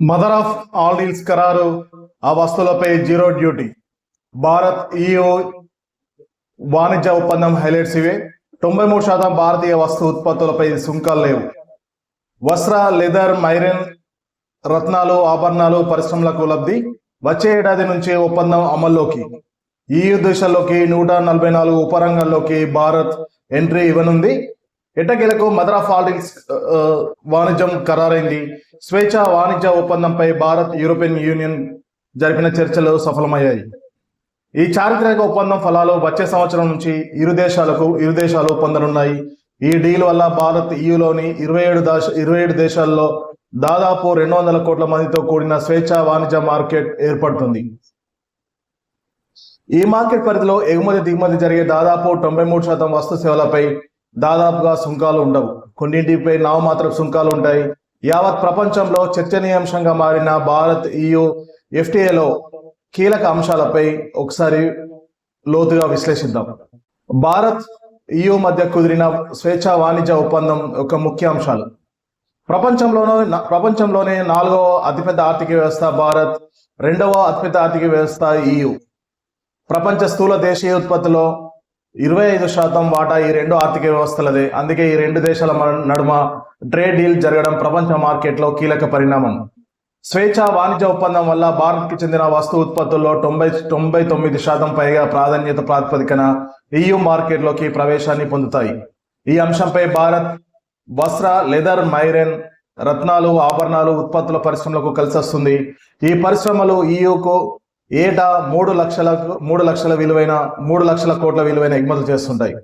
Mother of all deals ఖరారు ఆ వస్తువులపై జీరో డ్యూటీ. భారత్ ఈఓ వాణిజ్య ఒప్పందం హైలైట్స్ ఇవే. తొంభై మూడు శాతం భారతీయ వస్తు ఉత్పత్తులపై సుంకాలు లేవు. వస్త్ర లెదర్ మైరన్ రత్నాలు ఆభరణాలు పరిశ్రమలకు లబ్ధి. వచ్చే ఏడాది నుంచి ఒప్పందం అమల్లోకి. ఈ దేశాల్లోకి నూట నలభై నాలుగు ఉపరంగాల్లోకి భారత్ ఎంట్రీ ఇవ్వనుంది. ఎట్టకేలకు mother of all uh, uh, వాణిజ్యం ఖరారైంది. స్వేచ్ఛ వాణిజ్య ఒప్పందంపై భారత్ యూరోపియన్ యూనియన్ జరిపిన చర్చలు సఫలమయ్యాయి. ఈ చారిత్రక ఒప్పందం ఫలాలు వచ్చే సంవత్సరం నుంచి ఇరు దేశాలకు ఇరు దేశాలు పొందనున్నాయి ఈ డీల్ వల్ల భారత్ ఈయులోని ఇరవై ఏడు దేశ ఇరవై ఏడు దేశాల్లో దాదాపు రెండు వందల కోట్ల మందితో కూడిన స్వేచ్ఛ వాణిజ్య మార్కెట్ ఏర్పడుతుంది. ఈ మార్కెట్ పరిధిలో ఎగుమతి దిగుమతి జరిగే దాదాపు తొంభై మూడు శాతం వస్తు సేవలపై దాదాపుగా సుంకాలు ఉండవు. కొన్నింటిపై నామమాత్ర సుంకాలు ఉంటాయి. యావత్ ప్రపంచంలో చర్చనీయాంశంగా మారిన భారత్ ఈయు ఎఫ్టీఏలో కీలక అంశాలపై ఒకసారి లోతుగా విశ్లేషిద్దాం. భారత్ ఈయు మధ్య కుదిరిన స్వేచ్ఛ వాణిజ్య ఒప్పందం యొక్క ముఖ్య అంశాలు. ప్రపంచంలోనే ప్రపంచంలోనే నాలుగవ అతిపెద్ద ఆర్థిక వ్యవస్థ భారత్ రెండవ అతిపెద్ద ఆర్థిక వ్యవస్థ ఈయు ప్రపంచ స్థూల దేశీయ ఉత్పత్తిలో ఇరవై ఐదు శాతం వాటా ఈ రెండు ఆర్థిక వ్యవస్థలదే. అందుకే ఈ రెండు దేశాల మ- నడుమ ట్రేడ్ డీల్ జరగడం ప్రపంచ మార్కెట్లో కీలక పరిణామం. స్వేచ్ఛ వాణిజ్య ఒప్పందం వల్ల భారత్కి చెందిన వస్తు ఉత్పత్తుల్లో తొంభై తొంభై తొమ్మిది శాతం పైగా ప్రాధాన్యత ప్రాతిపదికన ఈయు మార్కెట్లోకి ప్రవేశాన్ని పొందుతాయి. ఈ అంశంపై భారత్ వస్త్ర లెదర్ మైరెన్ రత్నాలు ఆభరణాలు ఉత్పత్తుల పరిశ్రమలకు కలిసొస్తుంది. ఈ పరిశ్రమలు ఈయూకు ఏటా మూడు లక్షల మూడు లక్షల విలువైన మూడు లక్షల కోట్ల విలువైన ఎగుమతులు చేస్తుంటాయి.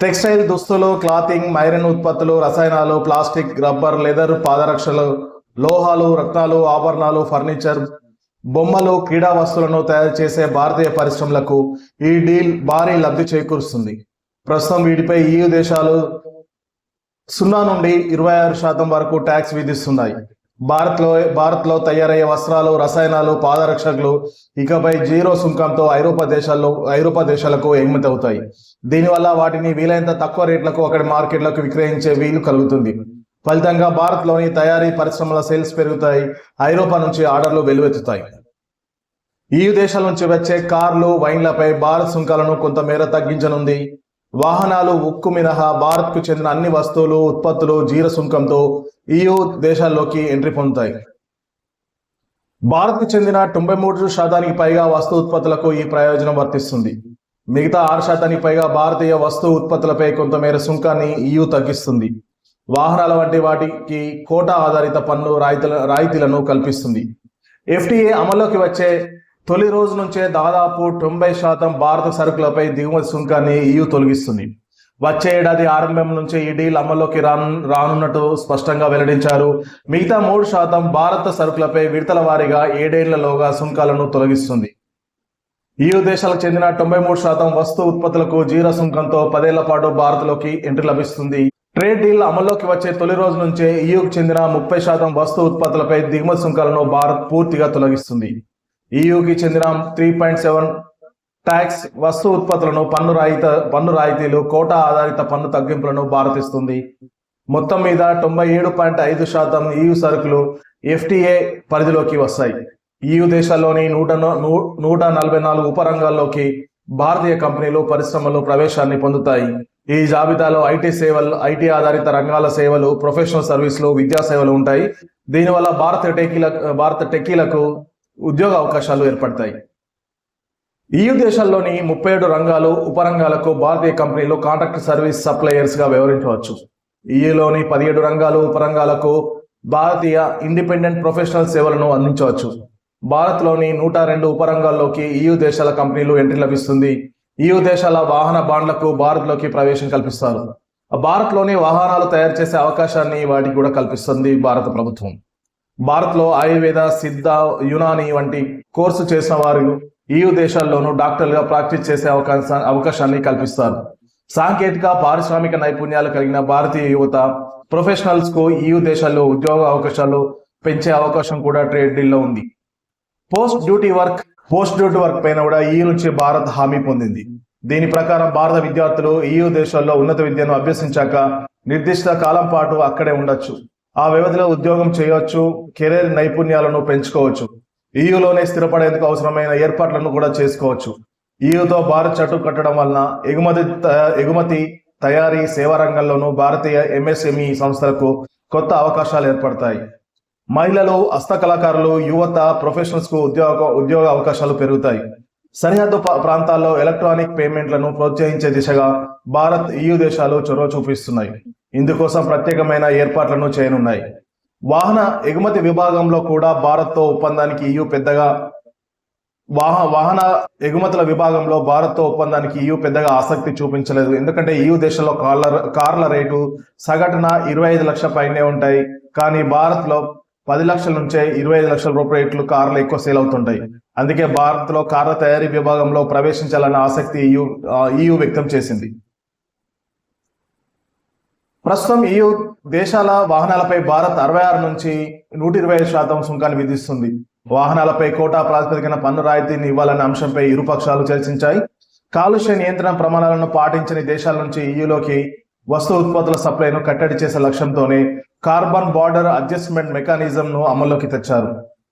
టెక్స్టైల్ దుస్తులు క్లాతింగ్ మైరన్ ఉత్పత్తులు రసాయనాలు ప్లాస్టిక్ రబ్బర్ లెదర్ పాదరక్షలు లోహాలు రత్నాలు ఆభరణాలు ఫర్నిచర్ బొమ్మలు క్రీడా వస్తువులను తయారు చేసే భారతీయ పరిశ్రమలకు ఈ డీల్ భారీ లబ్ధి చేకూరుస్తుంది. ప్రస్తుతం వీటిపై ఈ దేశాలు సున్నా నుండి ఇరవై ఆరు శాతం వరకు ట్యాక్స్ విధిస్తున్నాయి. భారత్లో భారత్లో తయారయ్యే వస్త్రాలు రసాయనాలు పాదరక్షకులు ఇకపై జీరో సుంకంతో ఐరోపా దేశాల్లో ఐరోపా దేశాలకు ఎగుమతి అవుతాయి. దీనివల్ల వాటిని వీలైనంత తక్కువ రేట్లకు అక్కడి మార్కెట్లకు విక్రయించే వీలు కలుగుతుంది. ఫలితంగా భారత్లోని తయారీ పరిశ్రమల సేల్స్ పెరుగుతాయి. ఐరోపా నుంచి ఆర్డర్లు వెలువెత్తుతాయి. ఈ దేశాల నుంచి వచ్చే కార్లు వైన్లపై భారత్ సుంకాలను కొంతమేర తగ్గించనుంది. వాహనాలు ఉక్కు మినహా భారత్కు చెందిన అన్ని వస్తువులు ఉత్పత్తులు జీర సుంకంతో ఈయు దేశాల్లోకి ఎంట్రీ పొందుతాయి. భారత్కు చెందిన తొంభై మూడు శాతానికి పైగా వస్తు ఉత్పత్తులకు ఈ ప్రయోజనం వర్తిస్తుంది. మిగతా ఆరు శాతానికి పైగా భారతీయ వస్తు ఉత్పత్తులపై కొంతమేర సుంకాన్ని ఈయు తగ్గిస్తుంది. వాహనాల వంటి వాటికి కోటా ఆధారిత పన్ను రాయితీల రాయితీలను కల్పిస్తుంది. ఎఫ్టీఏ అమల్లోకి వచ్చే తొలి రోజు నుంచే దాదాపు తొంభై శాతం భారత సరుకులపై దిగుమతి సుంకాన్ని EU తొలగిస్తుంది. వచ్చే ఏడాది ఆరంభం నుంచే ఈ డీల్ అమల్లోకి రాను రానున్నట్టు స్పష్టంగా వెల్లడించారు. మిగతా మూడు శాతం భారత సరుకులపై విడతల వారీగా ఏడేళ్ళలోగా సుంకాలను తొలగిస్తుంది. EU దేశాలకు చెందిన తొంభై మూడు శాతం వస్తు ఉత్పత్తులకు జీరో సుంకంతో పదేళ్ళ పాటు భారత్లోకి ఎంట్రీ లభిస్తుంది. ట్రేడ్ డీల్ అమల్లోకి వచ్చే తొలి రోజు నుంచే ఈయూకు చెందిన ముప్పై శాతం వస్తు ఉత్పత్తులపై దిగుమతి సుంకాలను భారత్ పూర్తిగా తొలగిస్తుంది. ఈయూకి చెందిన త్రీ పాయింట్ సెవెన్ ట్యాక్స్ వస్తు ఉత్పత్తులను పన్ను రాయిత పన్ను రాయితీలు కోటా ఆధారిత పన్ను తగ్గింపులను భారతిస్తుంది. మొత్తం మీద తొంభై ఏడు పాయింట్ ఐదు శాతం ఈయు సరుకులు ఎఫ్టీఏ పరిధిలోకి వస్తాయి. ఈయు దేశాల్లోని నూట నూ- నూట నలభై నాలుగు ఉపరంగాల్లోకి భారతీయ కంపెనీలు పరిశ్రమలు ప్రవేశాన్ని పొందుతాయి. ఈ జాబితాలో ఐటీ సేవలు ఐటీ ఆధారిత రంగాల సేవలు ప్రొఫెషనల్ సర్వీసులు విద్యా సేవలు ఉంటాయి. దీనివల్ల భారత టెకీల భారత టెకీలకు ఉద్యోగ అవకాశాలు ఏర్పడతాయి. ఈయు దేశాల్లోని ముప్పై ఏడు రంగాలు ఉపరంగాలకు భారతీయ కంపెనీలు కాంట్రాక్ట్ సర్వీస్ సప్లయర్స్గా వ్యవహరించవచ్చు. ఈలోని పదిహేడు రంగాలు ఉపరంగాలకు భారతీయ ఇండిపెండెంట్ ప్రొఫెషనల్ సేవలను అందించవచ్చు. భారత్లోని నూట రెండు ఉపరంగాల్లోకి ఈయు దేశాల కంపెనీలు ఎంట్రీ లభిస్తుంది. ఈయు దేశాల వాహన బాండ్లకు భారత్లోకి ప్రవేశం కల్పిస్తారు. భారత్లోని వాహనాలు తయారు చేసే అవకాశాన్ని వాటికి కూడా కల్పిస్తుంది భారత ప్రభుత్వం. భారత్లో ఆయుర్వేద సిద్ధ యునాని వంటి కోర్సు చేసిన వారు ఈయు దేశాల్లోనూ డాక్టర్లుగా ప్రాక్టీస్ చేసే అవకాశ అవకాశాన్ని కల్పిస్తారు. సాంకేతిక పారిశ్రామిక నైపుణ్యాలు కలిగిన భారతీయ యువత ప్రొఫెషనల్స్కు దేశాల్లో ఉద్యోగ అవకాశాలు పెంచే అవకాశం కూడా ట్రేడ్ డీల్లో ఉంది. Post duty work post duty work పైన కూడా ఈ నుంచి భారత్ హామీ పొందింది. దీని ప్రకారం భారత విద్యార్థులు ఈయు దేశాల్లో ఉన్నత విద్యను అభ్యసించాక నిర్దిష్ట కాలం పాటు అక్కడే ఉండొచ్చు. ఆ వ్యవధిలో ఉద్యోగం చేయవచ్చు కెరీర్ నైపుణ్యాలను పెంచుకోవచ్చు ఈయూలోనే స్థిరపడేందుకు అవసరమైన ఏర్పాట్లను కూడా చేసుకోవచ్చు. ఈయూతో భారత్ చట్టు కట్టడం వలన ఎగుమతి ఎగుమతి తయారీ సేవా రంగంలోనూ భారతీయ ఎంఎస్ఎంఈ సంస్థలకు కొత్త అవకాశాలు ఏర్పడతాయి. మహిళలు హస్తకళాకారులు యువత ప్రొఫెషనల్స్కు ఉద్యోగ ఉద్యోగ అవకాశాలు పెరుగుతాయి. సరిహద్దు ప్రాంతాల్లో ఎలక్ట్రానిక్ పేమెంట్లను ప్రోత్సహించే దిశగా భారత్ ఈయు దేశాలు చొరవ చూపిస్తున్నాయి. ఇందుకోసం ప్రత్యేకమైన ఏర్పాట్లను చేయనున్నాయి. వాహన ఎగుమతి విభాగంలో కూడా భారత్తో ఒప్పందానికి ఇయు పెద్దగా వాహ వాహన ఎగుమతుల విభాగంలో భారత్తో ఒప్పందానికి ఇయు పెద్దగా ఆసక్తి చూపించలేదు. ఎందుకంటే ఇయు దేశంలో కార్ల కార్ల రేటు సగటున ఇరవై ఐదు లక్షల పైనే ఉంటాయి. కానీ భారత్లో పది లక్షల నుంచే ఇరవై ఐదు లక్షల రూపాయలు కార్లు ఎక్కువ సేల్ అవుతుంటాయి. అందుకే భారత్లో కార్ల తయారీ విభాగంలో ప్రవేశించాలన్న ఆసక్తి ఇయు ఇయు వ్యక్తం చేసింది. ప్రస్తుతం ఈ దేశాల వాహనాలపై భారత్ అరవై ఆరు నుంచి నూట ఇరవై ఐదు శాతం సుంకాన్ని విధిస్తుంది. వాహనాలపై కోటా ప్రాతిపదికన పన్ను రాయితీని ఇవ్వాలనే అంశంపై ఇరు పక్షాలు చర్చించాయి. కాలుష్య నియంత్రణ ప్రమాణాలను పాటించని దేశాల నుంచి ఈయూలోకి వస్తు ఉత్పత్తుల సప్లైను కట్టడి చేసే లక్ష్యంతోనే కార్బన్ బార్డర్ అడ్జస్ట్మెంట్ మెకానిజం ను అమల్లోకి తెచ్చారు.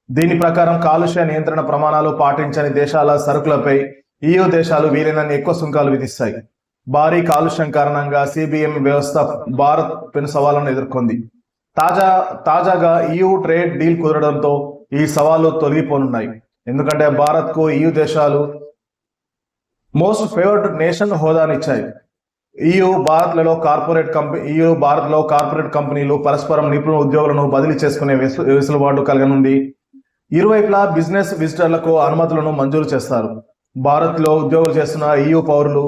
దీని ప్రకారం కాలుష్య నియంత్రణ ప్రమాణాలు పాటించని దేశాల సరుకులపై ఈయూ దేశాలు వీలైనన్ని ఎక్కువ సుంకాలు విధిస్తాయి. భారీ కాలుష్యం కారణంగా సిబిఎం వ్యవస్థ భారత్ పెను సవాళ్ళను ఎదుర్కొంది. తాజా తాజాగా ఈయూ ట్రేడ్ డీల్ కుదరడంతో ఈ సవాళ్ళు తొలగిపోనున్నాయి. ఎందుకంటే భారత్కు దేశాలు మోస్ట్ ఫేవర్డ్ నేషన్ హోదానిచ్చాయి ఈయూ భారత్లలో కార్పొరేట్ కంపెనీ ఈయూ భారత్లో కార్పొరేట్ కంపెనీలు పరస్పరం నిపుణుల ఉద్యోగులను బదిలీ చేసుకునే వెసులుబాటు కలగనుంది. ఇరువైపులా బిజినెస్ విజిటర్లకు అనుమతులను మంజూరు చేస్తారు. భారత్లో చేస్తున్న ఈయూ పౌరులు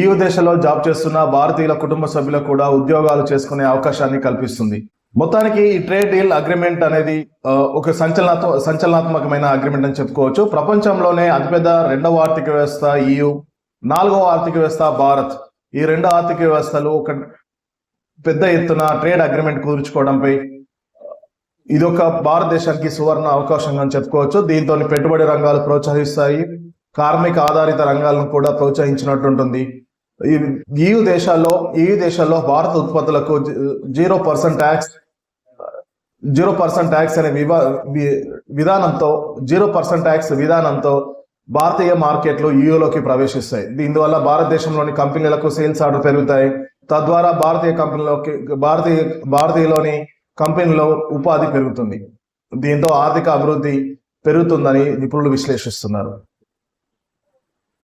ఈయూ దేశంలో జాబ్ చేస్తున్న భారతీయుల కుటుంబ సభ్యులకు కూడా ఉద్యోగాలు చేసుకునే అవకాశాన్ని కల్పిస్తుంది. మొత్తానికి ఈ ట్రేడ్ డీల్ అగ్రిమెంట్ అనేది ఒక సంచలనాత్మ సంచలనాత్మకమైన అగ్రిమెంట్ అని చెప్పుకోవచ్చు. ప్రపంచంలోనే అతిపెద్ద రెండవ ఆర్థిక వ్యవస్థ ఈయూ నాలుగవ ఆర్థిక వ్యవస్థ భారత్. ఈ రెండు ఆర్థిక వ్యవస్థలు ఒక పెద్ద ఎత్తున ట్రేడ్ అగ్రిమెంట్ కుదుర్చుకోవడంపై ఇది ఒక భారతదేశానికి సువర్ణ అవకాశంగా అని చెప్పుకోవచ్చు. దీంతో పెట్టుబడి రంగాలు ప్రోత్సహిస్తాయి. కార్మిక ఆధారిత రంగాలను కూడా ప్రోత్సహించినట్టు ఉంటుంది. ఈ EU దేశాల్లో ఈ దేశాల్లో భారత ఉత్పత్తులకు zero percent tax zero percent tax అనే వివా వి- విధానంతో జీరో పర్సెంట్ ట్యాక్స్ విధానంతో భారతీయ మార్కెట్లు యూలోకి ప్రవేశిస్తాయి. దీనివల్ల భారతదేశంలోని కంపెనీలకు సేల్స్ ఆర్డర్ పెరుగుతాయి. తద్వారా భారతీయ కంపెనీలోకి భారతీయ భారతీయలోని కంపెనీలో ఉపాధి పెరుగుతుంది. దీంతో ఆర్థిక అభివృద్ధి పెరుగుతుందని నిపుణులు విశ్లేషిస్తున్నారు.